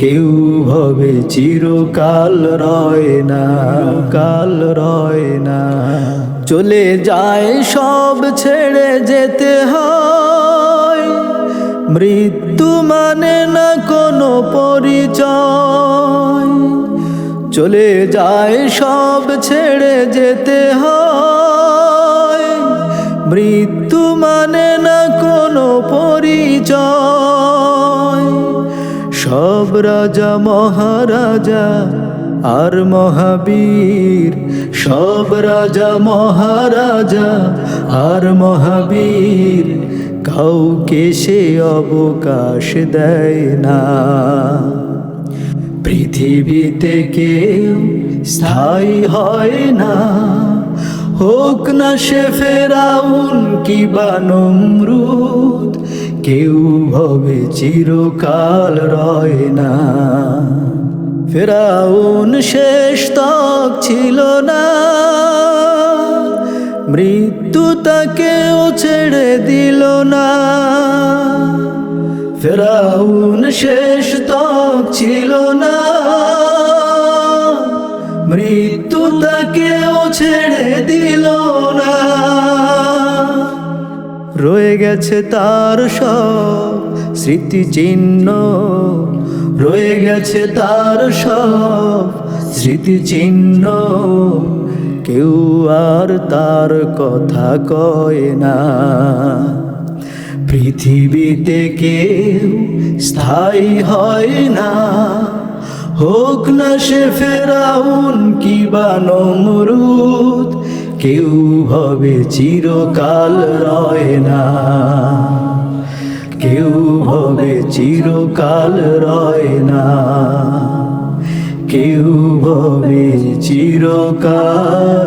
কেউ ভবে চিরকাল রয় না। কাল রয় না। চলে যায় সব ছেড়ে যেতে হয়। মৃত্যু মানে না কোনো পরিচয়। চলে যায় সব ছেড়ে যেতে হয়। মৃত্যু সব রাজা, মহারাজা আর মহাবীর। সব রাজা, মহারাজা আর মহাবীর। কাউকে সে অবকাশ দেয় না। পৃথিবীতে কেউ স্থায়ী হয় না। হোক না সে ফেরাউন কিবা নমরুদ। কেউ ভবে চিরকাল রয় না। ফেরাউন শেষ তক ছিল না। মৃত্যু তাকেও ছেড়ে দিল না। ফেরাউন শেষ তক ছিল না। মৃত্যু তাকেও ছেড়ে দিল না। রয়ে গেছে তার সব স্মৃতিচিহ্ন। রয়ে গেছে তার সব স্মৃতিচিহ্ন। কেউ আর তার কথা কয় না। পৃথিবীতে কেউ স্থায়ী হয় না। হোক না সে ফেরাউন কিবা নমরুদ কেউ ভবে চিরকাল রয় না। কেউ ভবে চিরকাল রয় না। কেউ ভবে চিরকাল